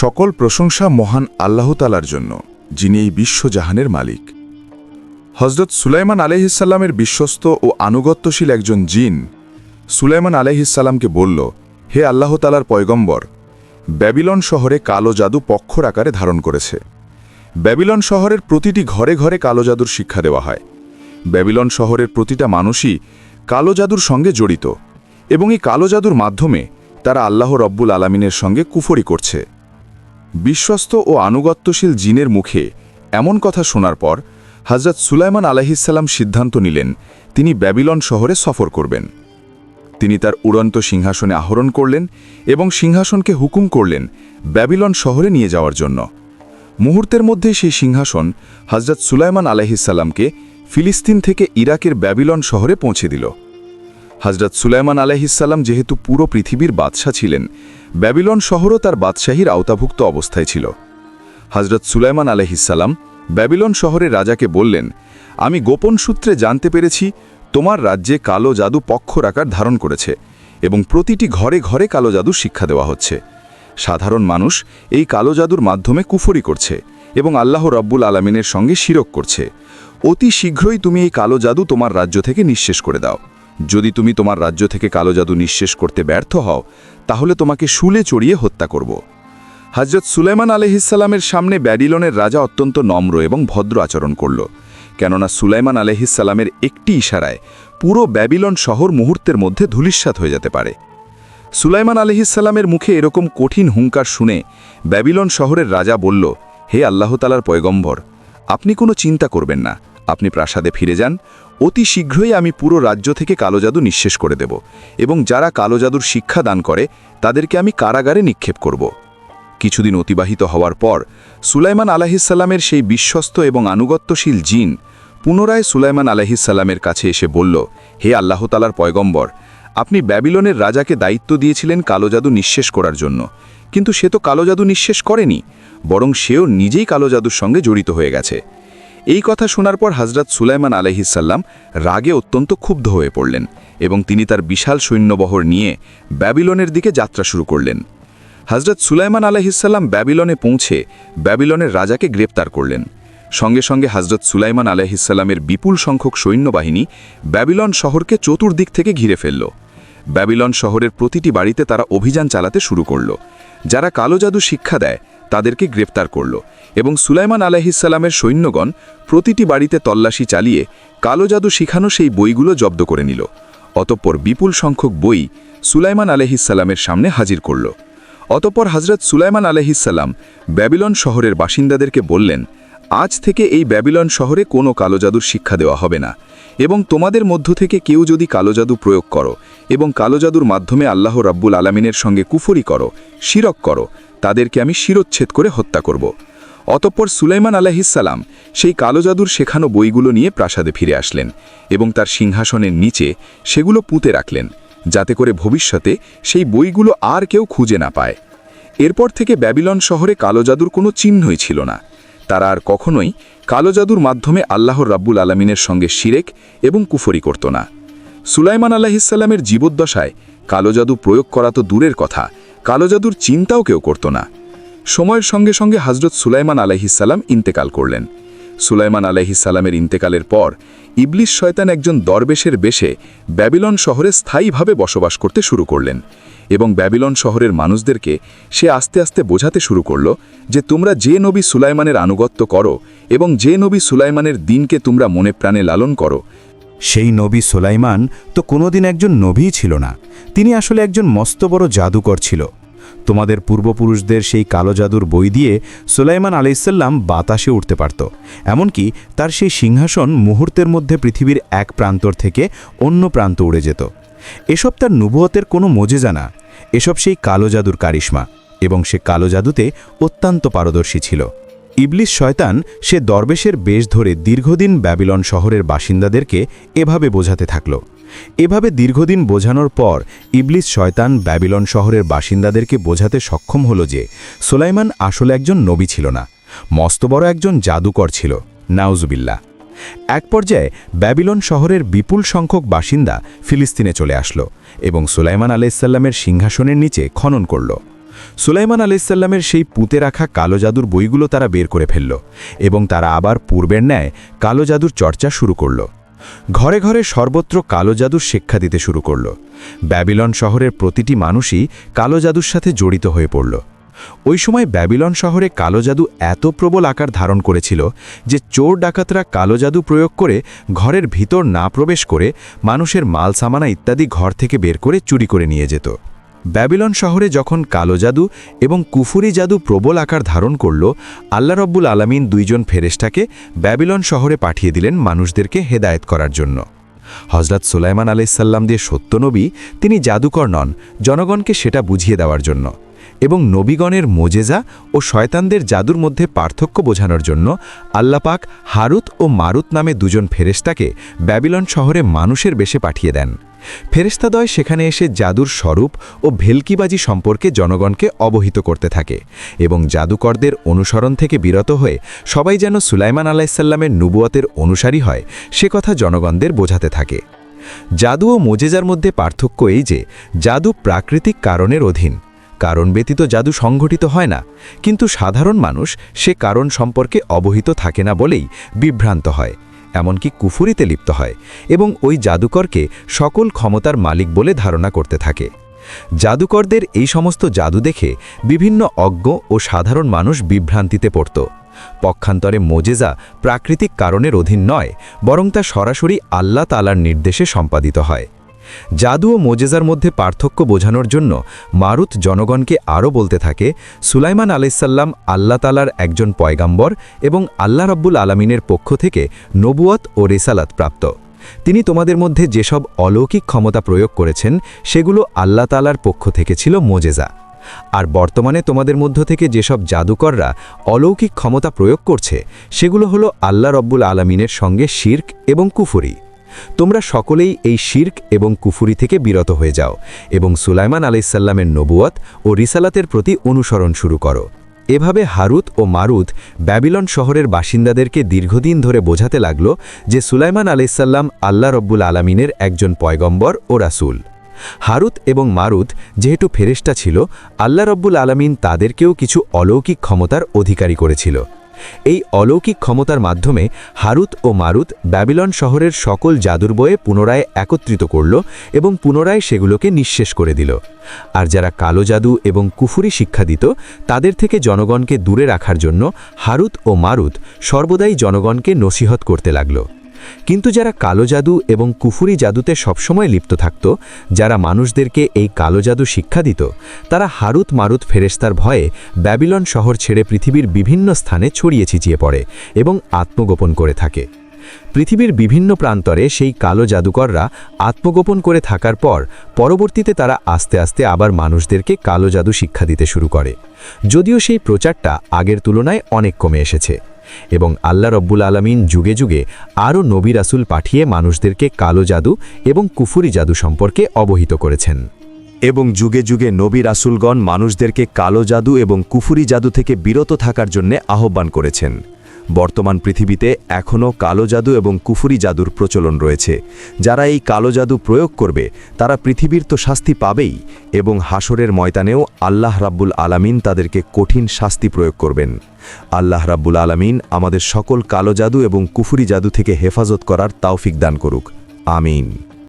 সকল প্রশংসা মহান আল্লাহতালার জন্য, যিনি এই বিশ্বজাহানের মালিক। হজরত সুলাইমান আলহিসাল্লামের বিশ্বস্ত ও আনুগত্যশীল একজন জিন সুলাইমান আলহিসাল্লামকে বলল, হে আল্লাহতালার পয়গম্বর, ব্যাবিলন শহরে কালো জাদু পক্ষর আকারে ধারণ করেছে। ব্যাবিলন শহরের প্রতিটি ঘরে ঘরে কালো জাদুর শিক্ষা দেওয়া হয়। ব্যাবিলন শহরের প্রতিটা মানুষই কালো জাদুর সঙ্গে জড়িত এবং এই কালো জাদুর মাধ্যমে তারা আল্লাহ রব্বুল আলামিনের সঙ্গে কুফরি করছে। বিশ্বস্ত ও আনুগত্যশীল জিনের মুখে এমন কথা শোনার পর হজরত সুলাইমান আলাহিসাল্লাম সিদ্ধান্ত নিলেন, তিনি ব্যাবিলন শহরে সফর করবেন। তিনি তার উড়ন্ত সিংহাসনে আহরণ করলেন এবং সিংহাসনকে হুকুম করলেন ব্যাবিলন শহরে নিয়ে যাওয়ার জন্য। মুহূর্তের মধ্যে সেই সিংহাসন হজরত সুলাইমান আলাহিসাল্লামকে ফিলিস্তিন থেকে ইরাকের ব্যাবিলন শহরে পৌঁছে দিল। হজরত সুলাইমান আলাহিসাল্লাম যেহেতু পুরো পৃথিবীর বাদশাহ ছিলেন ব্যাবিলন শহরও তার বাদশাহীর আওতাভুক্ত অবস্থায় ছিল। হজরত সুলাইমান আলহিসাল্লাম ব্যাবিলন শহরের রাজাকে বললেন, আমি গোপন সূত্রে জানতে পেরেছি, তোমার রাজ্যে কালো জাদু পক্ষর আকার ধারণ করেছে এবং প্রতিটি ঘরে ঘরে কালো জাদু শিক্ষা দেওয়া হচ্ছে। সাধারণ মানুষ এই কালো জাদুর মাধ্যমে কুফরি করছে এবং আল্লাহ রব্বুল আলমিনের সঙ্গে শিরক করছে। অতি শীঘ্রই তুমি এই কালো জাদু তোমার রাজ্য থেকে নিঃশেষ করে দাও। যদি তুমি তোমার রাজ্য থেকে কালো জাদু নিঃশেষ করতে ব্যর্থ হও, তাহলে তোমাকে শুলে চড়িয়ে হত্যা করব। হজরত সুলেমান আলহিসাল্লামের সামনে ব্যাডিলনের রাজা অত্যন্ত নম্র এবং ভদ্র আচরণ করল, কেননা সুলাইমান আলহিসাল্লামের একটি ইশারায় পুরো ব্যাবিলন শহর মুহূর্তের মধ্যে ধূলিস্বাত হয়ে যেতে পারে। সুলাইমান আলহিসাল্লামের মুখে এরকম কঠিন হুঙ্কার শুনে ব্যাবিলন শহরের রাজা বলল, হে আল্লাহতালার পয়গম্বর, আপনি কোনো চিন্তা করবেন না। আপনি প্রাসাদে ফিরে যান অতি শীঘ্রই আমি পুরো রাজ্য থেকে কালো জাদু নিঃশেষ করে দেব এবং যারা কালো জাদুর শিক্ষা দান করে, তাদেরকে আমি কারাগারে নিক্ষেপ করব। কিছুদিন অতিবাহিত হওয়ার পর, সুলাইমান আলাহিসাল্লামের সেই বিশ্বস্ত এবং আনুগত্যশীল জিন পুনরায় সুলাইমান আলাহিসাল্লামের কাছে এসে বলল, হে আল্লাহতালার পয়গম্বর, আপনি ব্যাবিলনের রাজাকে দায়িত্ব দিয়েছিলেন কালো জাদু নিঃশেষ করার জন্য। কিন্তু সে তো কালো জাদু নিঃশেষ করেনি, বরং সেও নিজেই কালো জাদুর সঙ্গে জড়িত হয়ে গেছে। এই কথা শোনার পর হজরত সুলাইমান আলহিসাল্লাম রাগে অত্যন্ত ক্ষুব্ধ হয়ে পড়লেন এবং তিনি তার বিশাল সৈন্যবহর নিয়ে ব্যাবিলনের দিকে যাত্রা শুরু করলেন। হজরত সুলাইমান আলহিসাল্লাম ব্যাবিলনে পৌঁছে ব্যাবিলনের রাজাকে গ্রেপ্তার করলেন। সঙ্গে সঙ্গে হজরত সুলাইমান আলহিসাল্লামের বিপুল সংখ্যক সৈন্যবাহিনী ব্যাবিলন শহরকে চতুর্দিক থেকে ঘিরে ফেলল। ব্যাবিলন শহরের প্রতিটি বাড়িতে তারা অভিযান চালাতে শুরু করল, যারা কালো জাদু শিক্ষা দেয় তাদেরকে গ্রেফতার করল এবং সুলাইমান আলাহিসাল্লামের সৈন্যগণ প্রতিটি বাড়িতে তল্লাশি চালিয়ে কালো জাদু শিখানো সেই বইগুলো জব্দ করে নিল। অতঃপর বিপুল সংখ্যক বই সুলাইমান আলহিসাল্লামের সামনে হাজির করল। অতপর হজরত সুলাইমান আলহিসাল্লাম ব্যাবিলন শহরের বাসিন্দাদেরকে বললেন আজ থেকে এই ব্যাবিলন শহরে কোনো কালো জাদুর শিক্ষা দেওয়া হবে না। এবং তোমাদের মধ্য থেকে কেউ যদি কালো জাদু প্রয়োগ করো এবং কালো জাদুর মাধ্যমে আল্লাহ রাব্বুল আলমিনের সঙ্গে কুফরি করো, শিরক করো, তাদেরকে আমি শিরোচ্ছেদ করে হত্যা করব। অতঃপর সুলাইমান আলাহিসাল্লাম সেই কালো জাদুর শেখানো বইগুলো নিয়ে প্রাসাদে ফিরে আসলেন এবং তার সিংহাসনের নিচে সেগুলো পুঁতে রাখলেন, যাতে করে ভবিষ্যতে সেই বইগুলো আর কেউ খুঁজে না পায়। এরপর থেকে ব্যাবিলন শহরে কালো জাদুর কোনো চিহ্নই ছিল না। তারা আর কখনোই কালো জাদুর মাধ্যমে আল্লাহর রাব্বুল আলমিনের সঙ্গে শিরেক এবং কুফরি করত না। সুলাইমান আলাহিসাল্লামের জীবদ্দশায় কালো জাদু প্রয়োগ করা তো দূরের কথা, কালো জাদুর চিন্তাও কেউ করত না। সময়ের সঙ্গে সঙ্গে হজরত সুলাইমান আলাইহিসাল্লাম ইন্তেকাল করলেন। সুলাইমান আলাইহিসাল্লামের ইন্তেকালের পর ইবলিশ শয়তান একজন দরবেশের বেশে ব্যাবিলন শহরে স্থায়ীভাবে বসবাস করতে শুরু করলেন এবং ব্যাবিলন শহরের মানুষদেরকে সে আস্তে আস্তে বোঝাতে শুরু করল যে তোমরা যে নবী সুলাইমানের আনুগত্য করো এবং যে নবী সুলাইমানের দিনকে তোমরা মনে প্রাণে লালন করো, সেই নবী সুলাইমান তো কোনোদিন একজন নবীই ছিল না। তিনি আসলে একজন মস্ত বড় জাদুকর ছিল। তোমাদের পূর্বপুরুষদের সেই কালো জাদুর বই দিয়ে সোলাইমান আলাইসাল্লাম বাতাসে উঠতে পারত। এমনকি তার সেই সিংহাসন মুহূর্তের মধ্যে পৃথিবীর এক প্রান্তর থেকে অন্য প্রান্ত উড়ে যেত। এসব তার নুবুয়তের কোনো মজেজা না। এসব সেই কালো জাদুর কারিশ্মা এবং সে কালো জাদুতে অত্যন্ত পারদর্শী ছিল। ইবলিস শয়তান সে দরবেশের বেশ ধরে দীর্ঘদিন ব্যাবিলন শহরের বাসিন্দাদেরকে এভাবে বোঝাতে থাকল। এভাবে দীর্ঘদিন বোঝানোর পর ইবলিস শয়তান ব্যাবিলন শহরের বাসিন্দাদেরকে বোঝাতে সক্ষম হল যে সোলাইমান আসলে একজন নবী ছিল না, মস্ত বড় একজন জাদুকর ছিল। নাউজুবিল্লা এক পর্যায়ে ব্যাবিলন শহরের বিপুল সংখ্যক বাসিন্দা ফিলিস্তিনে চলে আসলো এবং সুলাইমান আলাইসাল্লামের সিংহাসনের নিচে খনন করল। সুলাইমান আলাইসাল্লামের সেই পুঁতে রাখা কালো জাদুর বইগুলো তারা বের করে ফেলল এবং তারা আবার পূর্বের ন্যায় কালো জাদুর চর্চা শুরু করল। ঘরে ঘরে সর্বত্র কালো জাদুর শিক্ষা দিতে শুরু করল। ব্যাবিলন শহরের প্রতিটি মানুষই কালো জাদুর সাথে জড়িত হয়ে পড়ল। ওই সময় ব্যাবিলন শহরে কালো জাদু এত প্রবল আকার ধারণ করেছিল যে চোর ডাকাতরা কালো জাদু প্রয়োগ করে ঘরের ভিতর না প্রবেশ করে মানুষের মাল সামানা ইত্যাদি ঘর থেকে বের করে চুরি করে নিয়ে যেত। ব্যাবিলন শহরে যখন কালো জাদু এবং কুফুরি জাদু প্রবল আকার ধারণ করল, আল্লাহ রব্বুল আলমিন দুইজন ফেরেস্টাকে ব্যাবিলন শহরে পাঠিয়ে দিলেন মানুষদেরকে হেদায়েত করার জন্য। হজরত সুলাইমান আলাইসাল্লাম দিয়ে সত্যনবী তিনি জাদুকর নন, জনগণকে সেটা বুঝিয়ে দেওয়ার জন্য। এবং নবীগণের মোজেজা ও শয়তানদের জাদুর মধ্যে পার্থক্য বোঝানোর জন্য আল্লাপাক হারুত ও মারুত নামে দুজন ফেরেশতাকে ব্যাবিলন শহরে মানুষের বেশে পাঠিয়ে দেন। ফেরেস্তাদয় সেখানে এসে জাদুর স্বরূপ ও ভেলকিবাজি সম্পর্কে জনগণকে অবহিত করতে থাকে এবং জাদুকরদের অনুসরণ থেকে বিরত হয়ে সবাই যেন সুলাইমান আলাইসাল্লামের নুবুয়তের অনুসারী হয়, সে কথা জনগণদের বোঝাতে থাকে। জাদু ও মোজেজার মধ্যে পার্থক্য এই যে, জাদু প্রাকৃতিক কারণের অধীন। কারণ ব্যতীত জাদু সংঘটিত হয় না, কিন্তু সাধারণ মানুষ সে কারণ সম্পর্কে অবহিত থাকে না বলেই বিভ্রান্ত হয়, এমনকি কুফুরিতে লিপ্ত হয় এবং ওই জাদুকরকে সকল ক্ষমতার মালিক বলে ধারণা করতে থাকে। জাদুকরদের এই সমস্ত জাদু দেখে বিভিন্ন অজ্ঞ ও সাধারণ মানুষ বিভ্রান্তিতে পড়ত। পক্ষান্তরে মোজেজা প্রাকৃতিক কারণের অধীন নয়, বরং তা সরাসরি আল্লাহ তালার নির্দেশে সম্পাদিত হয়। জাদু ও মোজেজার মধ্যে পার্থক্য বোঝানোর জন্য মারুত জনগণকে আরও বলতে থাকে, সুলাইমান আলাইসাল্লাম আল্লাহ তালার একজন পয়গাম্বর এবং আল্লাহ রব্বুল আলমিনের পক্ষ থেকে নবুয়ত ও রেসালাত প্রাপ্ত। তিনি তোমাদের মধ্যে যেসব অলৌকিক ক্ষমতা প্রয়োগ করেছেন, সেগুলো আল্লাহ তালার পক্ষ থেকে ছিল মোজেজা। আর বর্তমানে তোমাদের মধ্য থেকে যেসব জাদুকররা অলৌকিক ক্ষমতা প্রয়োগ করছে, সেগুলো হলো আল্লাহ রব্বুল আলমিনের সঙ্গে শির্ক এবং কুফুরি। তোমরা সকলেই এই শির্ক এবং কুফুরি থেকে বিরত হয়ে যাও এবং সুলাইমান আলাইসাল্লামের নবুয়ত ও রিসালাতের প্রতি অনুসরণ শুরু করো। এভাবে হারুত ও মারুত ব্যাবিলন শহরের বাসিন্দাদেরকে দীর্ঘদিন ধরে বোঝাতে লাগল যে সুলাইমান আলাইসাল্লাম আল্লাহ রব্বুল আলমিনের একজন পয়গম্বর ও রাসুল। হারুত এবং মারুত যেহেতু ফেরেস্টা ছিল, আল্লাহ রব্বুল আলমিন তাদেরকেও কিছু অলৌকিক ক্ষমতার অধিকারী করেছিল। এই অলৌকিক ক্ষমতার মাধ্যমে হারুত ও মারুত ব্যাবিলন শহরের সকল জাদুর বয়ে পুনরায় একত্রিত করল এবং পুনরায় সেগুলোকে নিঃশেষ করে দিল। আর যারা কালো জাদু এবং কুফুরি শিক্ষা দিত, তাদের থেকে জনগণকে দূরে রাখার জন্য হারুত ও মারুত সর্বদাই জনগণকে নসিহত করতে লাগল। কিন্তু যারা কালো জাদু এবং কুফুরি জাদুতে সবসময় লিপ্ত থাকত, যারা মানুষদেরকে এই কালো জাদু শিক্ষা দিত, তারা হারুত মারুত ফেরেস্তার ভয়ে ব্যাবিলন শহর ছেড়ে পৃথিবীর বিভিন্ন স্থানে ছড়িয়ে ছিচিয়ে পড়ে এবং আত্মগোপন করে থাকে। পৃথিবীর বিভিন্ন প্রান্তরে সেই কালো জাদুকররা আত্মগোপন করে থাকার পর পরবর্তীতে তারা আস্তে আস্তে আবার মানুষদেরকে কালো জাদু শিক্ষা দিতে শুরু করে। যদিও সেই প্রচারটা আগের তুলনায় অনেক কমে এসেছে। এবং আল্লাহ রব্বুল আলমিন যুগে যুগে আরও নবী রাসুল পাঠিয়ে মানুষদেরকে কালো জাদু এবং কুফুরি জাদু সম্পর্কে অবহিত করেছেন। এবং যুগে যুগে নবী রাসুলগণ মানুষদেরকে কালো জাদু এবং কুফুরি জাদু থেকে বিরত থাকার জন্যে আহ্বান করেছেন। বর্তমান পৃথিবীতে এখনও কালো জাদু এবং কুফুরি জাদুর প্রচলন রয়েছে। যারা এই কালো জাদু প্রয়োগ করবে, তারা পৃথিবীর তো শাস্তি পাবেই এবং হাসরের ময়দানেও আল্লাহ রাব্বুল আলামিন তাদেরকে কঠিন শাস্তি প্রয়োগ করবেন। আল্লাহ রাব্বুল আলামিন আমাদের সকল কালো জাদু এবং কুফুরি জাদু থেকে হেফাজত করার তাওফিক দান করুক। আমিন।